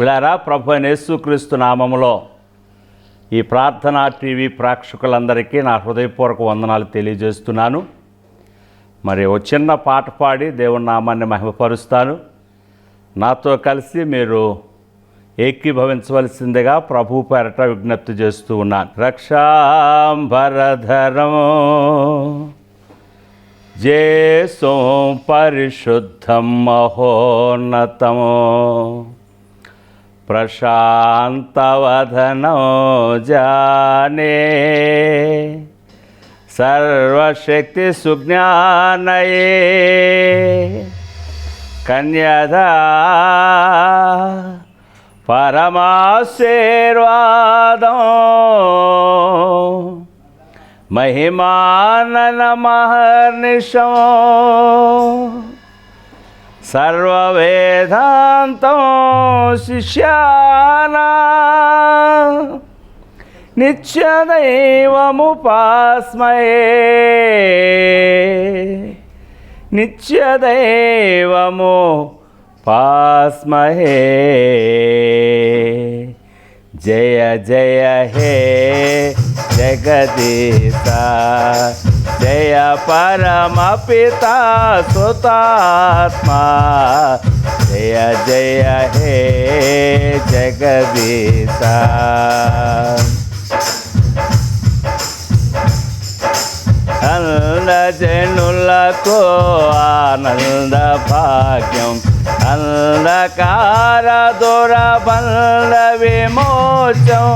పిల్లారా ప్రభు యేసుక్రీస్తు నామములో ఈ ప్రార్థనా టీవీ ప్రేక్షకులందరికీ నా హృదయపూర్వక వందనాలు తెలియజేస్తున్నాను. మరి ఓ చిన్న పాట పాడి దేవుని నామాన్ని మహిమపరుస్తాను. నాతో కలిసి మీరు ఏకీభవించవలసిందిగా ప్రభు పేరట విజ్ఞప్తి చేస్తూ ఉన్నాను. రక్షాంబరధరము జేసో పరిశుద్ధం మహోన్నతమో. ప్రశాంతవదనో జానే సర్వశక్తి సుజ్ఞానయే కన్యదా పరమాశీర్వాదం మహిమానన మహర్నిశం సర్వవేదాంతం శిష్యానా. నిత్యదైవముపాస్మయే. నిత్యదైవము పాస్మహే జయ జయ హే. జగదీశ. జయ పరమ పితా సుతాత్మా. జయ జయ హే జగదీశ. అందజనులకు ఆనంద భాగ్యం. అంధకార దురబంధ విమోచం.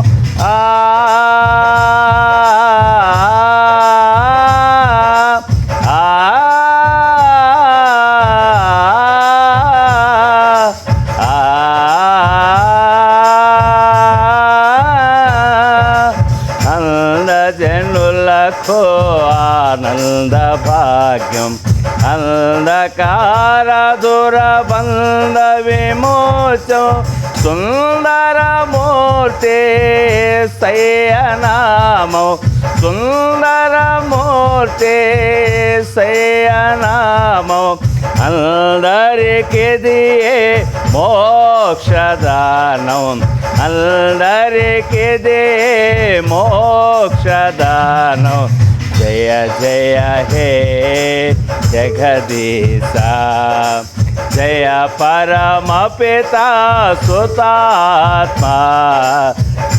ఆ భాగ్యం. అంధకార దురబంధ విమోచం. సుందరమూర్తి శయనామం. సుందరమూర్తి శయనామం. అందరికి దియే మోక్షదానం? అందరికి దే మోక్షదానం? జయ జయ హే జగదీశ జయ పరమ పితా సుతాత్మా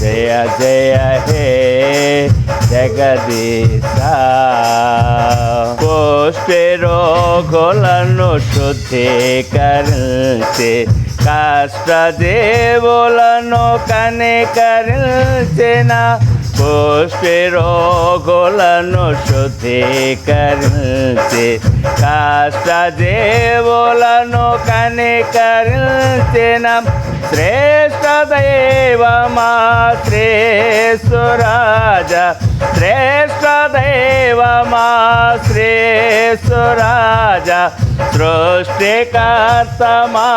జయ జయ హే జగదీశ కోష్టి రోగులను శుద్ధీకరించి కష్టదేవులను కనికరించిన పుష్టి రోగులను శుద్ధీకరించి కష్టదేవులను కనికరించిన శ్రేష్ఠ దైవమా శ్రేసురాజ దైవమా శ్రేసురాజ సృష్టికర్త మా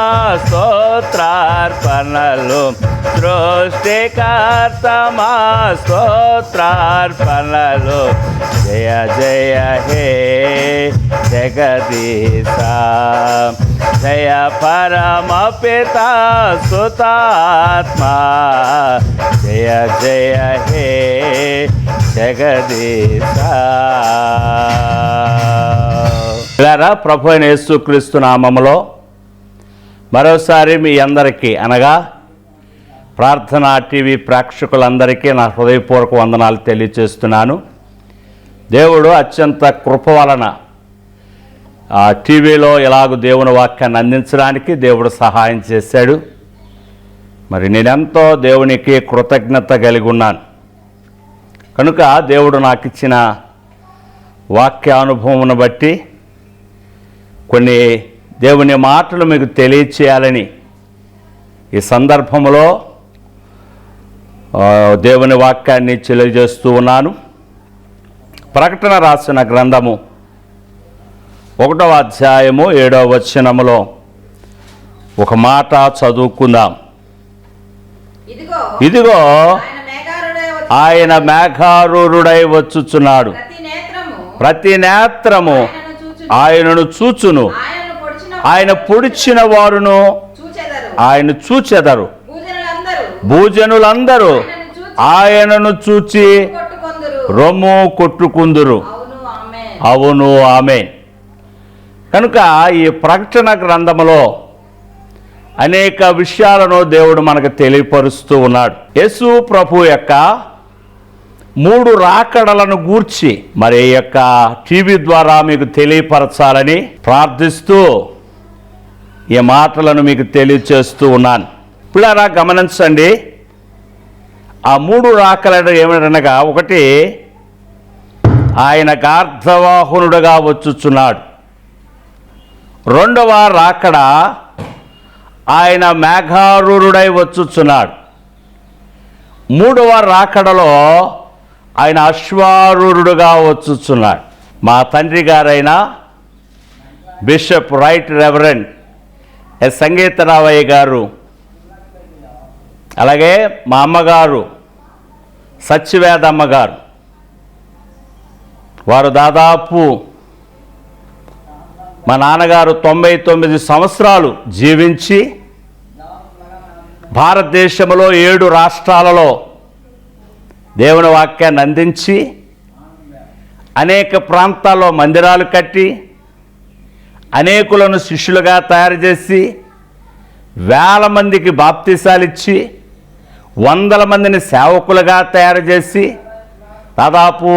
స్తోత్రార్పణలు సృష్టికర్త మా స్తోత్రార్పణలు జయ జయ హే జగదీశ. జయ పరమ పితా సుతాత్మా. జయ జయ హే జగదీశ. ఇలారా ప్రభు అయిన యేసుక్రీస్తు నామములో మరోసారి మీ అందరికీ అనగా ప్రార్థనా టీవీ ప్రేక్షకులందరికీ నా హృదయపూర్వక వందనాలు తెలియచేస్తున్నాను దేవుడు అత్యంత కృప వలన ఆ టీవీలో ఎలాగో దేవుని వాక్యాన్ని అందించడానికి దేవుడు సహాయం చేశాడు. మరి నేనెంతో దేవునికి కృతజ్ఞత కలిగి ఉన్నాను. కనుక దేవుడు నాకు ఇచ్చిన వాక్యానుభవమును బట్టి కొన్ని దేవుని మాటలు మీకు తెలియచేయాలని ఈ సందర్భంలో దేవుని వాక్యాన్ని తెలియజేస్తూ ఉన్నాను. ప్రకటన రాసిన గ్రంథము ఒకటవ అధ్యాయము ఏడవ వచనములో ఒక మాట చదువుకుందాం. ఇదిగో ఆయన మేఘారూరుడై వచ్చుచున్నాడు. ప్రతి నేత్రము ఆయనను చూచును. ఆయన పొడిచిన వారును ఆయన చూచెదరు. భూజ భూజనులందరూ ఆయనను చూచి రొమ్ము కొట్టుకుందురు. అవును ఆమె కనుక ఈ ప్రకటన గ్రంథములో అనేక విషయాలను దేవుడు మనకు తెలియపరుస్తూ ఉన్నాడు. యేసు ప్రభు యొక్క మూడు రాకడలను గూర్చి మరి యొక్క టీవీ ద్వారా మీకు తెలియపరచాలని ప్రార్థిస్తూ ఈ మాటలను మీకు తెలియచేస్తూ ఉన్నాను. పిల్లరా గమనించండి. ఆ మూడు రాకలడు ఏమిటనగా ఒకటి ఆయన గార్ధవాహనుడుగా వచ్చుచున్నాడు. రెండవ రాకడ ఆయన మేఘారూరుడై వచ్చుచున్నాడు. మూడవ రాకడలో ఆయన అశ్వారూరుడుగా వచ్చుచున్నాడు. మా తండ్రి గారైన bishop right reverend S Sangeetharavayya గారు అలాగే మా అమ్మగారు సత్యవేదమ్మ గారు వారు దాదాపు మా నాన్నగారు తొంభై తొమ్మిది సంవత్సరాలు జీవించి భారతదేశంలో ఏడు రాష్ట్రాలలో దేవుని వాక్యాన్ని అందించి అనేక ప్రాంతాల్లో మందిరాలు కట్టి అనేకులను శిష్యులుగా తయారు చేసి వేల మందికి బాప్తీసాలిచ్చి వందల మందిని సేవకులుగా తయారు చేసి దాదాపు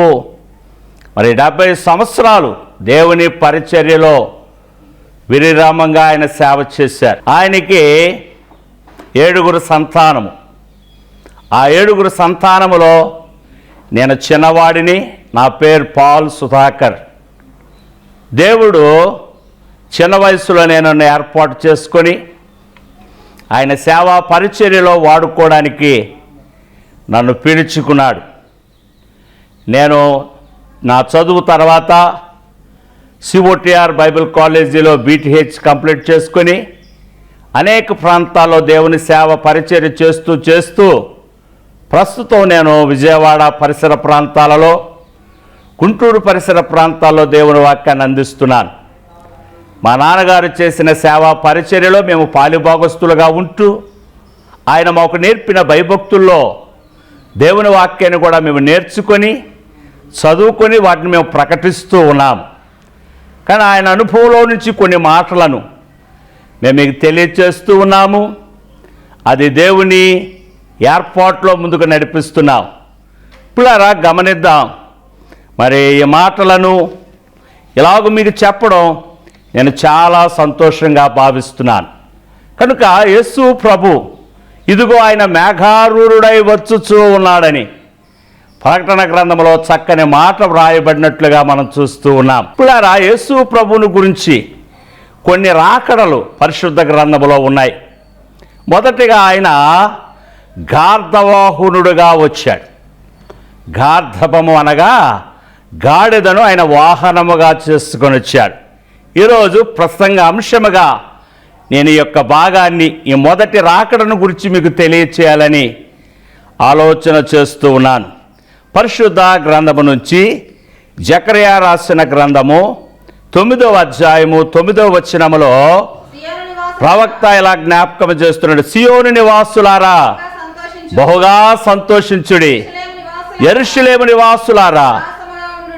మరి డెబ్బై సంవత్సరాలు దేవుని పరిచర్యలో విరిరామంగా ఆయన సేవ చేశారు. ఆయనకి ఏడుగురు సంతానము. ఆ ఏడుగురు సంతానములో నేను చిన్నవాడిని నా పేరు పాల్ సుధాకర్. దేవుడు చిన్న వయసులో నేను నన్ను ఏర్పాటు చేసుకొని ఆయన సేవా పరిచర్యలో వాడుకోవడానికి నన్ను పిలుచుకున్నాడు. నేను నా చదువు తర్వాత సిఓటిఆర్ బైబిల్ కాలేజీలో బీటీహెచ్ కంప్లీట్ చేసుకొని అనేక ప్రాంతాల్లో దేవుని సేవ పరిచర్య చేస్తూ చేస్తూ ప్రస్తుతం నేను విజయవాడ పరిసర ప్రాంతాలలో గుంటూరు పరిసర ప్రాంతాల్లో దేవుని వాక్యాన్ని అందిస్తున్నాను. మా నాన్నగారు చేసిన సేవా పరిచర్యలో మేము పాలిభాగస్తులుగా ఉంటూ ఆయన మాకు నేర్పిన భయభక్తుల్లో దేవుని వాక్యాన్ని కూడా మేము నేర్చుకొని చదువుకొని వాటిని మేము ప్రకటిస్తూ ఉన్నాం కానీ ఆయన అనుభవంలో నుంచి కొన్ని మాటలను మేము మీకు తెలియచేస్తూ ఉన్నాము. అది దేవుని ఏర్పాట్లో ముందుకు నడిపిస్తున్నాం. ఇప్పుడారా గమనిద్దాం. మరి ఈ మాటలను ఇలాగ మీకు చెప్పడం నేను చాలా సంతోషంగా భావిస్తున్నాను. కనుక యేసు ప్రభు ఇదిగో ఆయన మేఘారూరుడై వచ్చుచూ ఉన్నాడని ప్రకటన గ్రంథంలో చక్కని మాట వ్రాయబడినట్లుగా మనం చూస్తూ ఉన్నాం. ఇప్పుడారా యేసు ప్రభువుని గురించి కొన్ని రాకడలు పరిశుద్ధ గ్రంథంలో ఉన్నాయి. మొదటిగా ఆయన గార్ధవాహనుడుగా వచ్చాడు. గార్ధపము అనగా గాడిదను ఆయన వాహనముగా చేసుకొని వచ్చాడు. ఈరోజు ప్రసంగ అంశముగా నేను ఈ యొక్క భాగాన్ని ఈ మొదటి రాకడను గురించి మీకు తెలియచేయాలని ఆలోచన చేస్తూ ఉన్నాను. పరిశుద్ధ గ్రంథము నుంచి జకరియా రాసిన గ్రంథము తొమ్మిదవ అధ్యాయము తొమ్మిదవ వచనములో ప్రవక్త ఇలా జ్ఞాపకం చేస్తున్నాడు? సియోను నివాసులారా. బహుగా సంతోషించుడి ఎరుషులేము నివాసులారా,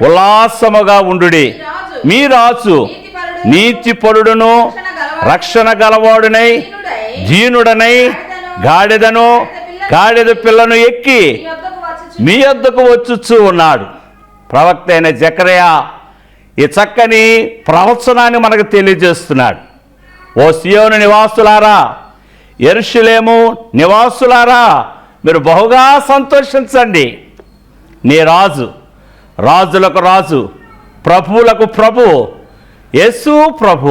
ఉల్లాసముగా ఉండుడి. మీ రాజు నీతిపరుడును రక్షణ గలవాడునై దీనుడనై గాడిదను గాడిద పిల్లను ఎక్కి మీ వద్దకు వచ్చుచు. వచ్చుచూ ఉన్నాడు ప్రవక్త అయిన జకరయ ఈ చక్కని ప్రవచనాన్ని మనకు తెలియజేస్తున్నాడు ఓ సియోను నివాసులారా ఎరుషులేము నివాసులారా మీరు బహుగా సంతోషించండి. నీ రాజు రాజులకు రాజు ప్రభువులకు ప్రభు యేసు ప్రభు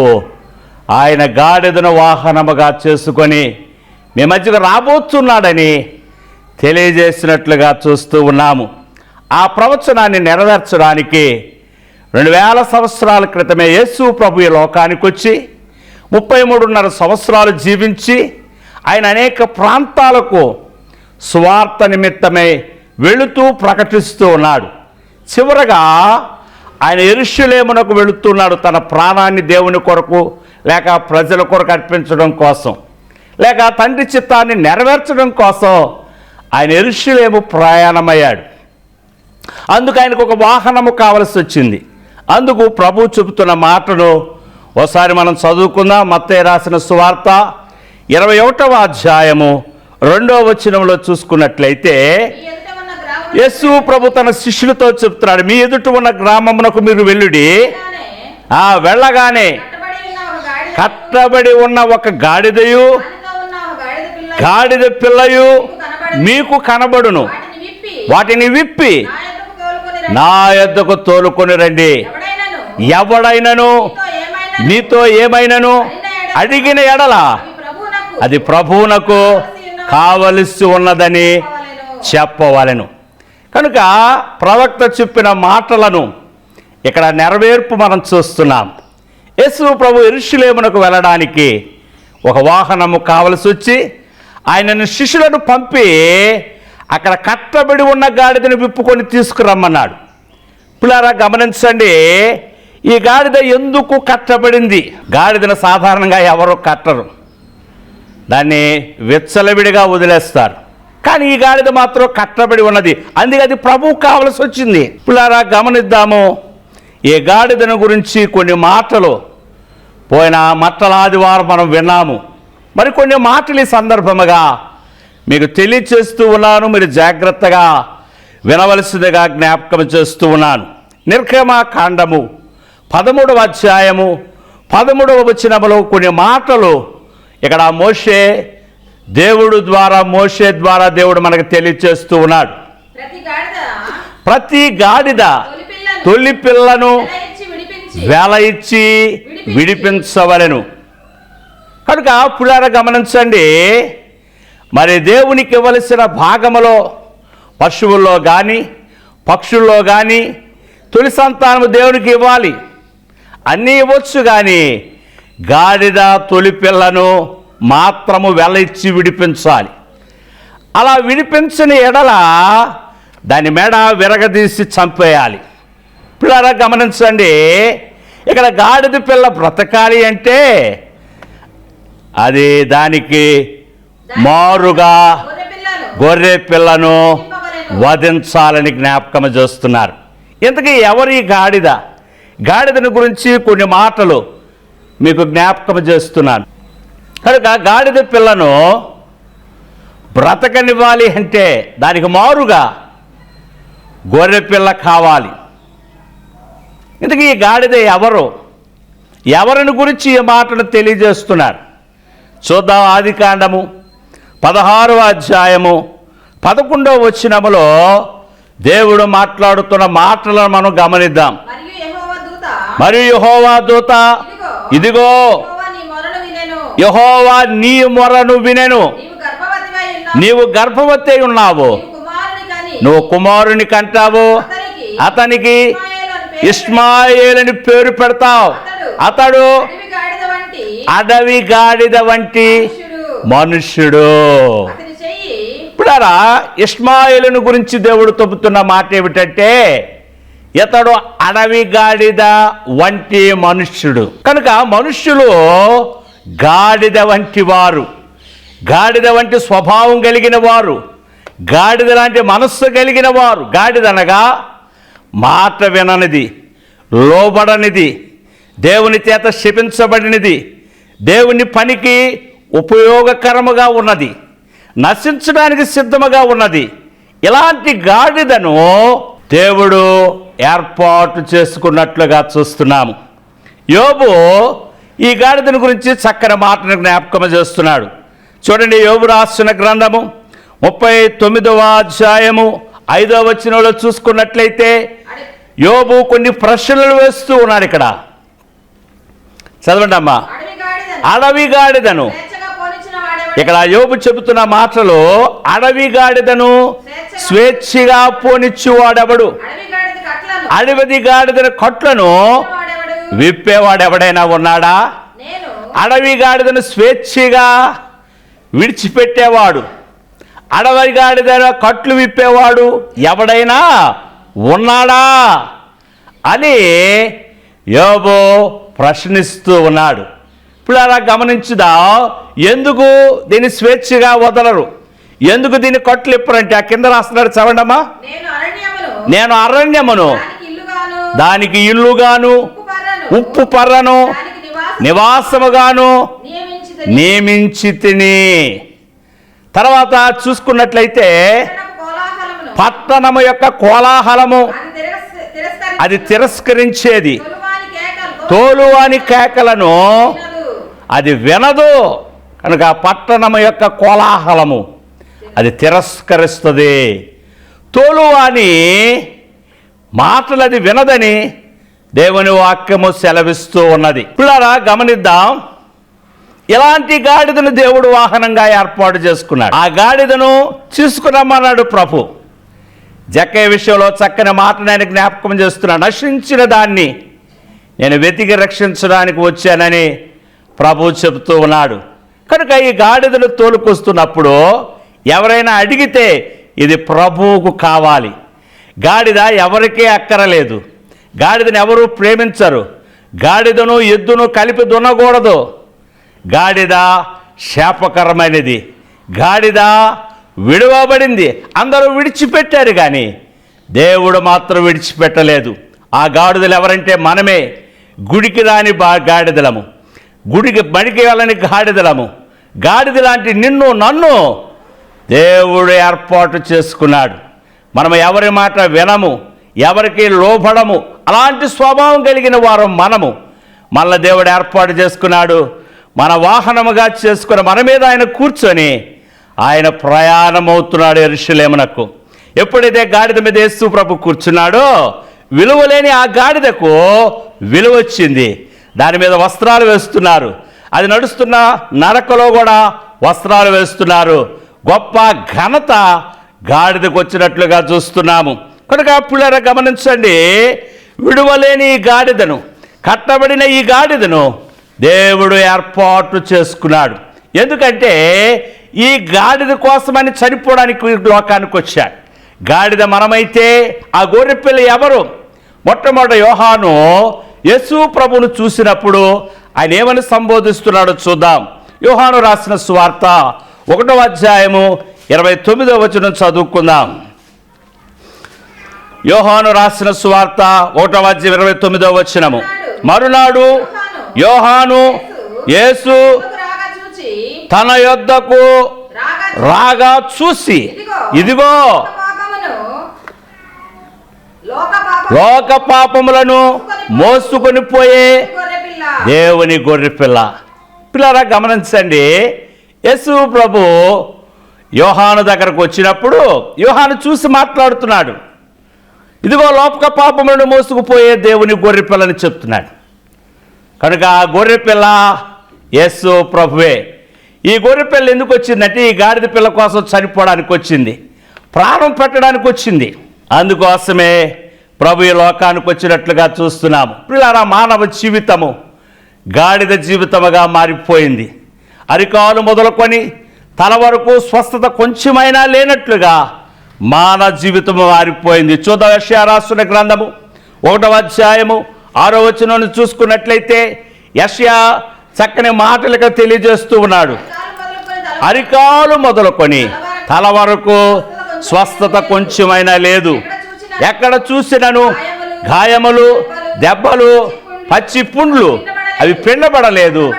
ఆయన గాడిదను వాహనముగా చేసుకొని మీ మధ్యకు రాబోతున్నాడని తెలియజేసినట్లుగా చూస్తూ ఉన్నాము. ఆ ప్రవచనాన్ని నెరవేర్చడానికి రెండు వేల సంవత్సరాల క్రితమే యేసు ప్రభు ఈ లోకానికి వచ్చి ముప్పై మూడున్నర సంవత్సరాలు జీవించి ఆయన అనేక ప్రాంతాలకు స్వార్థ నిమిత్తమై వెళుతూ ప్రకటిస్తూ ఉన్నాడు. చివరగా ఆయన ఎరుషులేమునకు వెళుతున్నాడు తన ప్రాణాన్ని దేవుని కొరకు లేక ప్రజల కొరకు అర్పించడం కోసం లేక తండ్రి చిత్తాన్ని నెరవేర్చడం కోసం ఆయన ఎరుషులేము ప్రయాణమయ్యాడు. అందుకు ఆయనకు ఒక వాహనము కావలసి వచ్చింది. అందుకు ప్రభు చెబుతున్న మాటను ఒకసారి మనం చదువుకుందాం. మత్తే రాసిన సువార్త ఇరవై ఒకటవ అధ్యాయము రెండవ వచనంలో చూసుకున్నట్లయితే ఈ ఎదుట ఉన్న గ్రామం యేసు ప్రభు తన శిష్యులతో చెప్తున్నాడు మీ ఎదుట ఉన్న గ్రామమునకు మీరు వెళ్ళుడి. ఆ వెళ్ళగానే కట్టబడి ఉన్న ఒక గాడిదయు గాడిద పిల్ల గాడిద పిల్లయు మీకు కనబడును. వాటిని విప్పి నా యొద్దకు యొద్దకు తోలుకొని రండి. రండి. ఎవడైనను? నీతో ఏమైనా నీతో ఏమైనను? అడిగిన ఎడల. అది ప్రభువునకు. కావలసి ఉన్నదని. చెప్పవలెను. కనుక ప్రవక్త చెప్పిన మాటలను ఇక్కడ నెరవేర్పు మనం చూస్తున్నాం. యేసు ప్రభు ఎరుషులేమునకు వెళ్ళడానికి ఒక వాహనము కావలసి వచ్చి ఆయనను శిష్యులను పంపి అక్కడ కట్టబడి ఉన్న గాడిదను విప్పుకొని తీసుకురమ్మన్నాడు. పిల్లారా గమనించండి ఈ గాడిద ఎందుకు కట్టబడింది? గాడిదను సాధారణంగా ఎవరు కట్టరు. దాన్ని విచ్చలవిడిగా వదిలేస్తారు. కానీ ఈ గాడిద మాత్రం కట్టబడి ఉన్నది. అందుకే అది ప్రభువు కావలసి వచ్చింది. పిల్లారా గమనిద్దాము. ఈ గాడిదను గురించి కొన్ని మాటలు పోయిన మట్టల ఆదివారం మనం విన్నాము. మరి కొన్ని మాటలు ఈ సందర్భముగా మీకు తెలియచేస్తూ ఉన్నాను. మీరు జాగ్రత్తగా వినవలసిందిగా జ్ఞాపకం చేస్తూ ఉన్నాను. నిర్గమ కాండము పదమూడవ అధ్యాయము పదమూడవ వచనములో కొన్ని మాటలు ఇక్కడ మోషే దేవుడు ద్వారా మోషే ద్వారా దేవుడు మనకు తెలియచేస్తూ ఉన్నాడు. ప్రతి గాడిద తొలి పిల్లను వెల ఇచ్చి విడిపించి వేల ఇచ్చి విడిపించవలెను. కనుక పులార గమనించండి మరి దేవునికి ఇవ్వలసిన భాగములో పశువుల్లో కానీ పక్షుల్లో కానీ తొలి సంతానము దేవునికి ఇవ్వాలి. అన్నీ ఇవ్వచ్చు కానీ గాడిద తొలి పిల్లను మాత్రము వెల ఇచ్చి విడిపించాలి. అలా విడిపించని ఎడల దాని మెడ విరగదీసి చంపేయాలి. పిల్లరా గమనించండి ఇక్కడ గాడిద పిల్ల బ్రతకాలి అంటే అది దానికి మారుగా గొర్రె పిల్లను. వధించాలని జ్ఞాపకం చేస్తున్నారు. ఇంతకీ ఎవరి గాడిద? గాడిదని గురించి కొన్ని మాటలు మీకు జ్ఞాపకం చేస్తున్నాను. కనుక గాడిద పిల్లను బ్రతకనివ్వాలి అంటే దానికి మారుగా గొర్రె పిల్ల కావాలి. ఇంతకీ ఈ గాడిద ఎవరు? ఎవరిని గురించి ఈ మాటను తెలియజేస్తున్నారు? చూద్దాం ఆది కాండము పదహారవ అధ్యాయము పదకొండవ వచనములో దేవుడు మాట్లాడుతున్న మాటలను మనం గమనిద్దాం. మరియు యహోవా దూత ఇదిగో యెహోవా నీ మొరను వినెను. నీవు గర్భవతి అయి ఉన్నావు. నువ్వు కుమారుని కంటావు. అతనికి ఇస్మాయేల్ అని పేరు పెడతావు. అతడు అడవి గాడిద వంటి మనుష్యుడు. ఇప్పుడారా ఇస్మాయిలును గురించి దేవుడు చెబుతున్న మాట ఏమిటంటే ఇతడు అడవి గాడిద వంటి మనుష్యుడు. కనుక మనుష్యులు గాడిద వంటి వారు. గాడిద వంటి స్వభావం కలిగిన వారు. గాడిద లాంటి మనస్సు కలిగిన వారు. గాడిద అనగా మాట విననిది లోబడనిది దేవుని చేత శపించబడినది దేవుని పనికి ఉపయోగకరముగా ఉన్నది నశించడానికి సిద్ధముగా ఉన్నది. ఇలాంటి గాడిదను దేవుడు ఏర్పాటు చేసుకున్నట్లుగా చూస్తున్నాము. యోబు ఈ గాడిదను గురించి చక్కని మాటను జ్ఞాపకం చేస్తున్నాడు. చూడండి యోబు రాసిన గ్రంథము ముప్పై తొమ్మిదవ అధ్యాయము ఐదవ వచనంలో చూసుకున్నట్లయితే యోబు కొన్ని ప్రశ్నలు వేస్తూ ఉన్నాడు ఇక్కడ. చదవండి అమ్మా. అడవి గాడిదను? ఇక్కడ యోబు చెబుతున్న మాటలు అడవి గాడిదను స్వేచ్ఛగా పోనిచ్చువాడెవడు? అడవిది గాడిదన కట్లను విప్పేవాడు ఎవడైనా ఉన్నాడా? నేను. అడవి గాడిదను స్వేచ్ఛగా విడిచిపెట్టేవాడు. అడవి గాడిదన కట్లు విప్పేవాడు ఎవడైనా ఉన్నాడా? అని యోబు ప్రశ్నిస్తూ ఉన్నాడు. ఇప్పుడు అలా గమనించుదా? ఎందుకు దీన్ని స్వేచ్ఛగా వదలరు? ఎందుకు దీన్ని కట్లు ఇప్పరంటే ఆ కింద రాస్తున్నాడు అరణ్యమును. నేను అరణ్యమును. దానికి ఇల్లుగాను ఉప్పు పర్రను. నివాసముగాను నియమించి నియమించి తిని. తర్వాత చూసుకున్నట్లయితే పట్టణము యొక్క కోలాహలము. అది తిరస్క- తిరస్కరి- అది తిరస్కరించేది. తొలువాని కేకలు. తోలువాని కేకలను. అది వినదు. కనుక పట్టణము యొక్క కోలాహలము. అది తిరస్కరిస్తుంది. తోలువాని మాటలది వినదని దేవుని వాక్యము సెలవిస్తూ ఉన్నది. పిల్లరా గమనిద్దాం. ఇలాంటి గాడిదను దేవుడు వాహనంగా ఏర్పాటు చేసుకున్నాడు. ఆ గాడిదను తీసుకురమ్మన్నాడు ప్రభు. జక్కయ్య విషయంలో చక్కని మాటను ఆయన జ్ఞాపకం చేస్తున్నాడు. నశించిన దాన్ని నేను వెతికి రక్షించడానికి వచ్చానని ప్రభు చెబుతూ ఉన్నాడు. కనుక ఈ గాడిదను తోలుకొస్తున్నప్పుడు ఎవరైనా అడిగితే ఇది ప్రభువుకు కావాలి. గాడిద ఎవరికీ అక్కరలేదు. గాడిదను ఎవరు ప్రేమించరు. గాడిదను ఎద్దును కలిపి దున్నకూడదు. గాడిద శాపకరమైనది. గాడిద విడవబడింది. అందరూ విడిచిపెట్టారు కానీ దేవుడు మాత్రం విడిచిపెట్టలేదు. ఆ గాడిదలు ఎవరంటే మనమే. గుడికి రాని బా గాడిదలము. గుడికి బడికి వెళ్ళని గాడిదలము. గాడిద లాంటి నిన్ను నన్ను దేవుడు ఏర్పాటు చేసుకున్నాడు. మనం ఎవరి మాట వినము ఎవరికి లోపడము అలాంటి స్వభావం కలిగిన వారు మనము. మళ్ళా దేవుడు ఏర్పాటు చేసుకున్నాడు మన వాహనముగా చేసుకుని మన మీద ఆయన కూర్చొని ఆయన ప్రయాణమవుతున్నాడు ఎరుషులేమునకు ఎప్పుడైతే గాడిద మీద యేసు ప్రభు కూర్చున్నాడో విలువలేని ఆ గాడిదకు విలువ వచ్చింది. దాని మీద వస్త్రాలు వేస్తున్నారు. అది నడుస్తున్న నరకలో కూడా వస్త్రాలు వేస్తున్నారు. గొప్ప ఘనత గాడిదకు వచ్చినట్లుగా చూస్తున్నాము. కనుక పిల్లర గమనించండి విడువలేని ఈ గాడిదను కట్టబడిన ఈ గాడిదను దేవుడు ఏర్పాటు చేసుకున్నాడు. ఎందుకంటే ఈ గాడిద కోసమని చనిపోవడానికి లోకానికి వచ్చాడు గాడిద మనమైతే ఆ గొర్రెపిల్ల ఎవరు? మొట్టమొదటి యోహాను యశు ప్రభును చూసినప్పుడు ఆయన ఏమని సంబోధిస్తున్నాడో చూద్దాం. యోహాను రాసిన సువార్త ఒకటో అధ్యాయము ఇరవై తొమ్మిదో వచనం చదువుకుందాం. యోహాను రాసిన సువార్త ఒకటో అధ్యాయం ఇరవై తొమ్మిదో వచనము. మరునాడు యోహాను యేసు తన యొద్దకు రాగా చూసి ఇదిగో లోక పాపములను మోసుకొని పోయే దేవుని గొర్రెపిల్ల. పిల్లరా గమనించండి. యేసు ప్రభు యోహాను దగ్గరకు వచ్చినప్పుడు యోహాను చూసి మాట్లాడుతున్నాడు. ఇదిగో లోపక పాపములను మోసుకుపోయే దేవుని గొర్రెపిల్లని చెప్తున్నాడు. కనుక ఆ గొర్రెపిల్ల యేసు ప్రభువే. ఈ గొర్రెపిల్ల ఎందుకు వచ్చిందంటే ఈ గాడిద పిల్ల కోసం చనిపోవడానికి వచ్చింది. ప్రాణం పెట్టడానికి వచ్చింది. అందుకోసమే ప్రభు ఈ లోకానికి వచ్చినట్లుగా చూస్తున్నాము. పిల్లరా మానవ జీవితము గాడిద జీవితముగా మారిపోయింది. అరికాలు మొదలుకొని తల వరకు స్వస్థత కొంచెమైనా లేనట్లుగా మానవ జీవితం మారిపోయింది. చూద్దాం యెషయా గ్రంథము. ఒకటవ అధ్యాయము. ఆరో వచనం చూసుకున్నట్లయితే యష్యా చక్కని మాటలుగా తెలియజేస్తూ ఉన్నాడు. మొదలుకొని అరికాలు మొదలుకొని తల వరకు స్వస్థత కొంచెమైనా లేదు. ఎక్కడ చూసినను? గాయములు దెబ్బలు పచ్చి పుండ్లు అవి పిండబడలేదు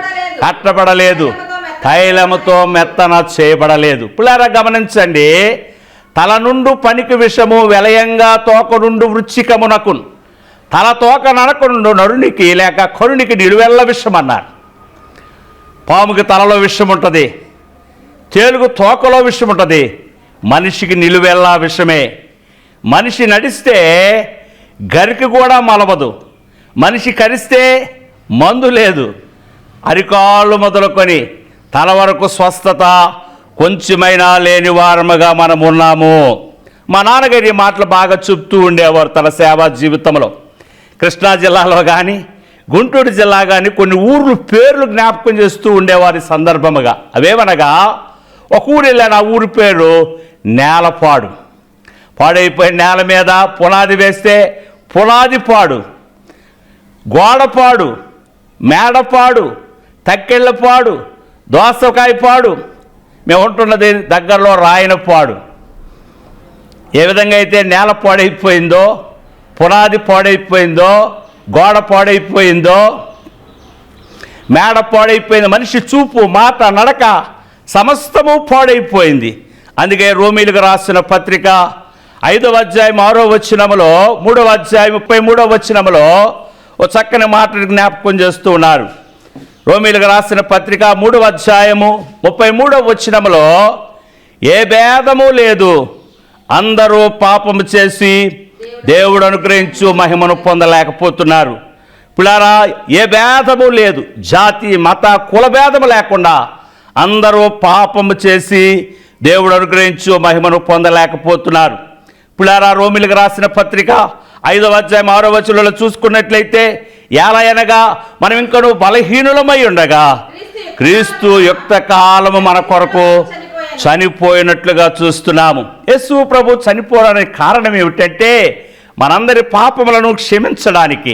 కట్టబడలేదు. తైలముతో మెత్తన చేయబడలేదు. పిల్లారా గమనించండి తల నుండు పనికి విషము వెలయంగా తోక నుండు వృచ్చికమునకు తల తోక నరకుండు నరునికి లేక కరునికి నిలువెల్ల విషం అన్నారు పాముకి తలలో విషం ఉంటుంది తేలుగు తోకలో విషం ఉంటుంది మనిషికి నిలువెల్ల విషమే. మనిషి నడిస్తే గరికి కూడా మలవదు మనిషి కరిస్తే మందు లేదు. అరికాళ్ళు మొదలుకొని తల వరకు స్వస్థత కొంచెమైనా లేని వారముగా మనం ఉన్నాము మా నాన్నగారి మాటలు బాగా చెప్తూ ఉండేవారు తన సేవా జీవితంలో. కృష్ణా జిల్లాలో కానీ గుంటూరు జిల్లా కానీ కొన్ని ఊర్లు పేర్లు జ్ఞాపకం చేస్తూ ఉండేవారి సందర్భముగా. అవేమనగా ఒక ఊరు వెళ్ళాను ఆ ఊరి పేరు నేలపాడు. పాడైపోయిన నేల మీద పునాది వేస్తే పునాది పాడు గోడపాడు మేడపాడు తక్కెళ్ళపాడు దోసకాయ పాడు. మేము ఉంటున్నది దగ్గరలో రాయనపాడు ఏ విధంగా అయితే నేల పాడైపోయిందో పునాది పాడైపోయిందో గోడ పాడైపోయిందో మేడ పాడైపోయింది మనిషి చూపు మాట నడక సమస్తము పాడైపోయింది. అందుకే రోమిలకు రాసిన పత్రిక ఐదవ అధ్యాయం ఆరో వచ్చినములో మూడవ అధ్యాయం ముప్పై మూడవ వచ్చినములో ఓ చక్కని మాటను జ్ఞాపకం చేస్తూ ఉన్నారు. రోమిలకు రాసిన పత్రిక మూడవ అధ్యాయము ముప్పై మూడవ వచ్చినములో ఏ భేదము లేదు. అందరూ పాపము చేసి దేవుడు అనుగ్రహించు మహిమను పొందలేకపోతున్నారు. పిల్లారా ఏ భేదము లేదు. జాతి మత కుల భేదము లేకుండా అందరూ పాపము చేసి దేవుడు అనుగ్రహించు మహిమను పొందలేకపోతున్నారు. పిల్లారా రోమిలకు రాసిన పత్రిక ఐదవ అధ్యాయం ఆరో వచనంలో చూసుకున్నట్లయితే ఎలా అనగా మనం ఇంకను బలహీనులమై ఉండగా క్రీస్తు యుక్త కాలము మన కొరకు చనిపోయినట్లుగా చూస్తున్నాము. యేసు ప్రభు చనిపోవడానికి కారణం ఏమిటంటే మనందరి పాపములను క్షమించడానికి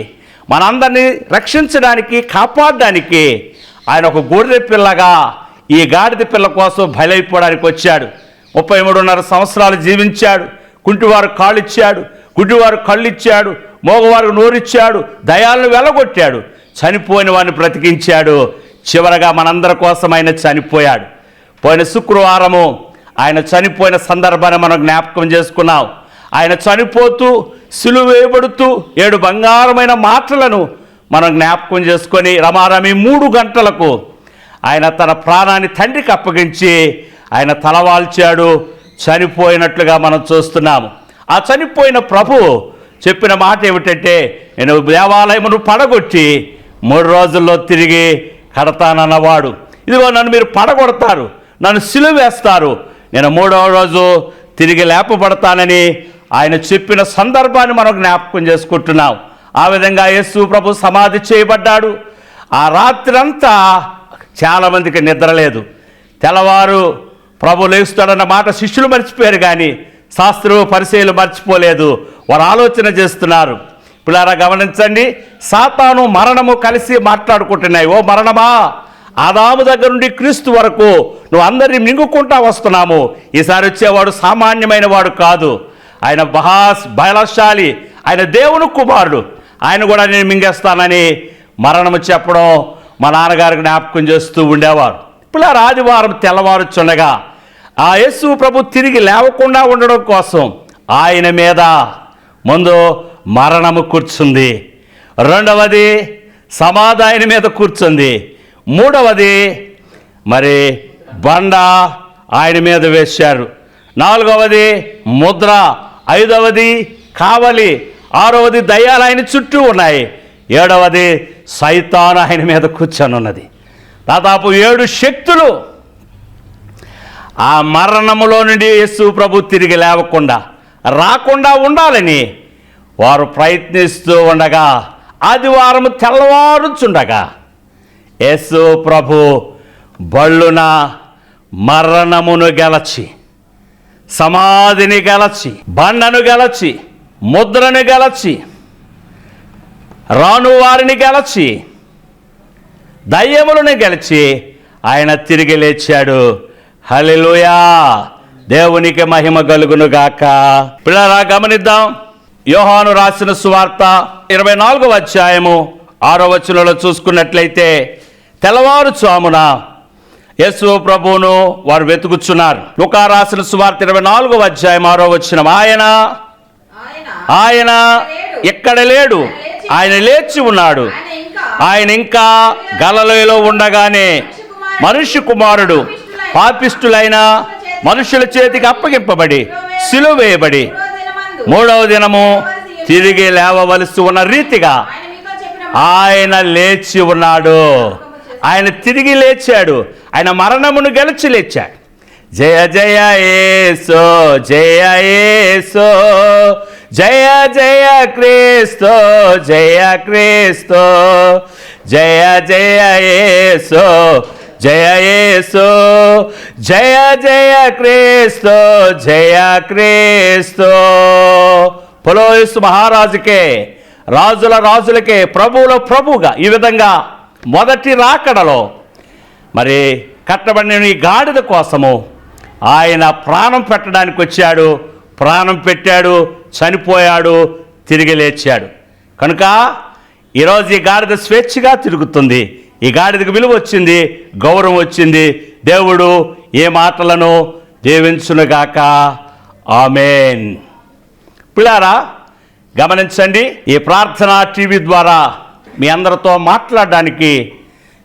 మనందరినీ రక్షించడానికి కాపాడడానికి ఆయన ఒక గొర్రె పిల్లగా ఈ గాడిద పిల్ల కోసం బలైపోవడానికి వచ్చాడు. ముప్పై మూడున్నర సంవత్సరాలు జీవించాడు. కుంటివారు కాళ్ళు ఇచ్చాడు. గుడ్డివారు కళ్ళిచ్చాడు మోగవారు నోరిచ్చాడు దయాలను వెలగొట్టాడు చనిపోయిన వారిని బ్రతికించాడు. చివరగా మనందరి కోసం ఆయన చనిపోయాడు. పోయిన శుక్రవారము ఆయన చనిపోయిన సందర్భాన్ని మనం జ్ఞాపకం చేసుకున్నాం. ఆయన చనిపోతూ సిలువేయబడుతూ ఏడు బంగారమైన మాటలను మనం జ్ఞాపకం చేసుకొని రమారమి మూడు గంటలకు ఆయన తన ప్రాణాన్ని తండ్రికి అప్పగించి ఆయన తలవాల్చాడు చనిపోయినట్లుగా మనం చూస్తున్నాము. ఆ చనిపోయిన ప్రభు చెప్పిన మాట ఏమిటంటే నేను దేవాలయమును పడగొట్టి మూడు రోజుల్లో తిరిగి కడతానన్నవాడు. ఇదిగో నన్ను మీరు పడగొడతారు నన్ను సిలువేస్తారు నేను మూడవ రోజు తిరిగి లేపబడతానని ఆయన చెప్పిన సందర్భాన్ని మనం జ్ఞాపకం చేసుకుంటున్నాం. ఆ విధంగా యేసు ప్రభు సమాధి చేయబడ్డాడు. ఆ రాత్రంతా చాలామందికి నిద్ర లేదు. తెల్లవారు ప్రభు లేస్తాడన్న మాట శిష్యులు మర్చిపోయారు కానీ శాస్త్రులు పరిచయలు మర్చిపోలేదు. వారు ఆలోచన చేస్తున్నారు. పిల్లారా గమనించండి. సాతాను మరణము కలిసి మాట్లాడుకుంటున్నాయి. ఓ మరణమా? ఆదాము దగ్గర నుండి క్రీస్తు వరకు నువ్వు అందరినీ మింగుకుంటా వస్తున్నాము. ఈసారి వచ్చేవాడు సామాన్యమైన వాడు కాదు. ఆయన బహాస్ బలశాలి. ఆయన దేవుని కుమారుడు. ఆయన కూడా నేను మింగేస్తానని మరణము చెప్పడం మా నాన్నగారు జ్ఞాపకం చేస్తూ ఉండేవారు. పిల్లలు ఆదివారం తెల్లవారుచుండగా ఆ యేసు ప్రభు తిరిగి లేవకుండా ఉండడం కోసం ఆయన మీద ముందు మరణము కూర్చుంది. రెండవది సమాధానం మీద కూర్చుంది. మూడవది మరి బండ ఆయన మీద వేశారు. నాలుగవది ముద్ర. ఐదవది కావలి. ఆరవది దయ్యాలు ఆయన చుట్టూ ఉన్నాయి. ఏడవది సైతాన్ ఆయన మీద కూర్చొని ఉన్నది దాదాపు ఏడు శక్తులు ఆ మరణములో నుండి యేసు ప్రభు తిరిగి లేవకుండా రాకుండా ఉండాలని వారు ప్రయత్నిస్తూ ఉండగా ఆదివారం తెల్లవారుచుండగా యేసు ప్రభు బళ్ళున మరణమును గెలచి సమాధిని గెలచి బండను గెలచి ముద్రను గెలచి రాను వారిని గెలచి దయ్యములను గెలిచి ఆయన తిరిగి లేచాడు. హల్లెలూయా. దేవునికి మహిమ కలుగును గాక పిల్లరా గమనిద్దాం. యోహాను రాసిన సువార్త ఇరవై నాలుగవ అధ్యాయము ఆరో వచనంలో చూసుకున్నట్లయితే తెల్లవారుచామున యేసు ప్రభువును వారు వెతుకుచున్నారు. లుకా రాసిన సువార్త ఇరవై నాలుగవ అధ్యాయం ఆరో వచనం. ఆయన ఆయన ఎక్కడ లేడు. ఆయన లేచి ఉన్నాడు. ఆయన ఇంకా ఆయన ఇంకా గలలోయలో ఉండగానే మనుష్య కుమారుడు పాపిష్టులైన మనుషుల చేతికి అప్పగింపబడి సిలువ వేయబడి మూడవ దినము తిరిగి లేవవలసి ఉన్న రీతిగా ఆయన లేచి ఉన్నాడు. ఆయన తిరిగి లేచాడు. ఆయన మరణమును గెలిచి లేచాడు. జయ జయ ఏసో జయ ఏసో జయ జయ క్రీస్తో జయ క్రీస్తో జయ జయ ఏసో జయ యేసో జయ జయ క్రీస్తు జయ క్రీస్తు. పొలోయసు మహారాజుకే రాజుల రాజులకే ప్రభువుల ప్రభుగా ఈ విధంగా మొదటి రాకడలో మరి కట్టబడిన ఈ గాడిద కోసము ఆయన ప్రాణం పెట్టడానికి వచ్చాడు ప్రాణం పెట్టాడు చనిపోయాడు తిరిగి లేచాడు. కనుక ఈరోజు ఈ గాడిద స్వేచ్ఛగా తిరుగుతుంది. ఈ గాడిదకు విలువ వచ్చింది గౌరవం వచ్చింది. దేవుడు ఏ మాటలను దీవించునుగాక. ఆమెన్. పిల్లారా గమనించండి ఈ ప్రార్థన టీవీ ద్వారా మీ అందరితో మాట్లాడడానికి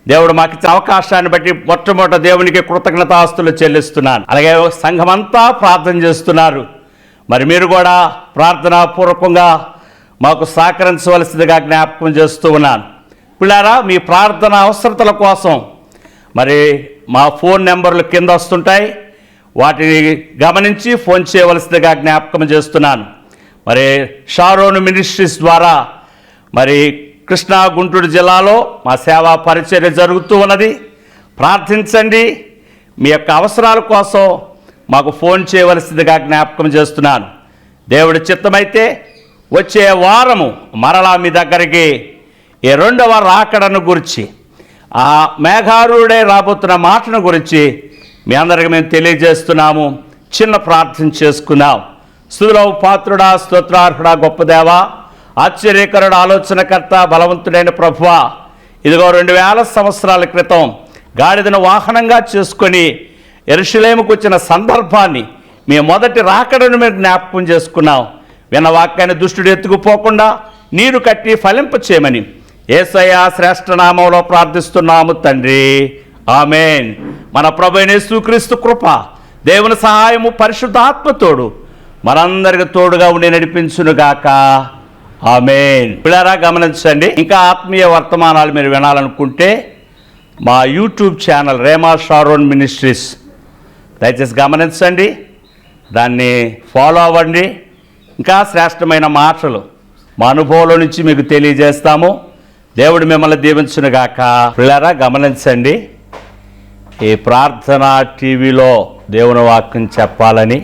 దేవుడు మాకు ఇచ్చిన అవకాశాన్ని బట్టి మొట్టమొదట దేవునికి కృతజ్ఞతాస్తులు చెల్లిస్తున్నాను. అలాగే సంఘమంతా ప్రార్థన చేస్తున్నారు. మరి మీరు కూడా ప్రార్థనా పూర్వకంగా మాకు సహకరించవలసిందిగా జ్ఞాపకం చేస్తూ ఉన్నాను. పిల్లారా మీ ప్రార్థన అవసరతల కోసం. మరి మా ఫోన్ నెంబర్లు కింద వస్తుంటాయి. వాటిని గమనించి ఫోన్ చేయవలసిందిగా జ్ఞాపకం చేస్తున్నాను. మరి షారోను మినిస్ట్రీస్ ద్వారా మరి కృష్ణా గుంటూరు జిల్లాలో మా సేవా పరిచర్య జరుగుతూ ఉన్నది. ప్రార్థించండి. మీ యొక్క అవసరాల కోసం మాకు ఫోన్ చేయవలసిందిగా జ్ఞాపకం చేస్తున్నాను. దేవుడి చిత్తమైతే వచ్చే వారము మరలా మీ దగ్గరికి ఈ రెండవ రాకడను గురించి ఆ మేఘారుడే రాబోతున్న మాటను గురించి మీ అందరికి మేము తెలియజేస్తున్నాము చిన్న ప్రార్థన చేసుకున్నాం స్థుతిలో పాత్రుడా స్తోత్రార్హుడా గొప్పదేవ ఆశ్చర్యకరుడు ఆలోచనకర్త బలవంతుడైన ప్రభువ ఇదిగో రెండు వేల సంవత్సరాల క్రితం గాడిదను వాహనంగా చేసుకొని ఎరుషులేముకు వచ్చిన సందర్భాన్ని మీ మొదటి రాకడను మీరు జ్ఞాపకం చేసుకున్నాం. విన్న వాక్యాన్ని దుష్టుడు ఎత్తుకుపోకుండా నీరు కట్టి ఫలింప చేయమని ఏసయ్య శ్రేష్ఠ నామంలో ప్రార్థిస్తున్నాము తండ్రి. ఆమెన్. మన ప్రభు అయిన యేసుక్రీస్తు కృప దేవుని సహాయము పరిశుద్ధాత్మతోడు మనందరికి తోడుగా ఉండి నడిపించునుగాక. ఆమెన్. పిల్లరా గమనించండి ఇంకా ఆత్మీయ వర్తమానాలు మీరు వినాలనుకుంటే మా YouTube channel Rema Sharon ministries. దయచేసి గమనించండి దాన్ని ఫాలో అవ్వండి. ఇంకా శ్రేష్టమైన మాటలు మా అనుభవంలో నుంచి మీకు తెలియజేస్తాము. దేవుడు మిమ్మల్ని దీవించునుగాక పిల్లరా గమనించండి. ఈ ప్రార్థన టీవీలో దేవుని వాక్యం చెప్పాలని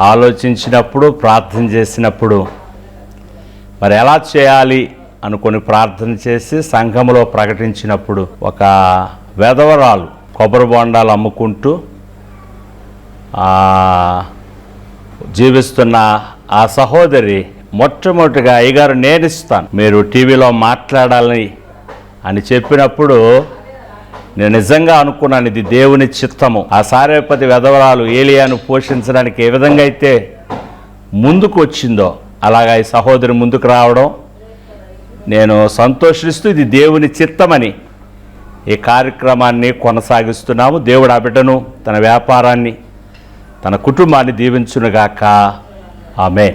ఆలోచించినప్పుడు ప్రార్థన చేసినప్పుడు మరి ఎలా చేయాలి అనుకొని ప్రార్థన చేసి సంఘంలో ప్రకటించినప్పుడు ఒక వెధవరాలు కొబ్బరి బొండాలు అమ్ముకుంటూ జీవిస్తున్న ఆ సహోదరి మొట్టమొదటిగా అయ్యగారు నేను ఇస్తాను మీరు టీవీలో మాట్లాడాలని అని చెప్పినప్పుడు నేను నిజంగా అనుకున్నాను ఇది దేవుని చిత్తము. ఆ సారేపతి వెధవరాలు ఏలియాను పోషించడానికి ఏ విధంగా అయితే ముందుకు వచ్చిందో అలాగా ఈ సహోదరి ముందుకు రావడం నేను సంతోషిస్తూ ఇది దేవుని చిత్తమని ఈ కార్యక్రమాన్ని కొనసాగిస్తున్నాము. దేవుడు ఆ బిడ్డను తన వ్యాపారాన్ని తన కుటుంబాన్ని దీవించునుగాక. ఆమె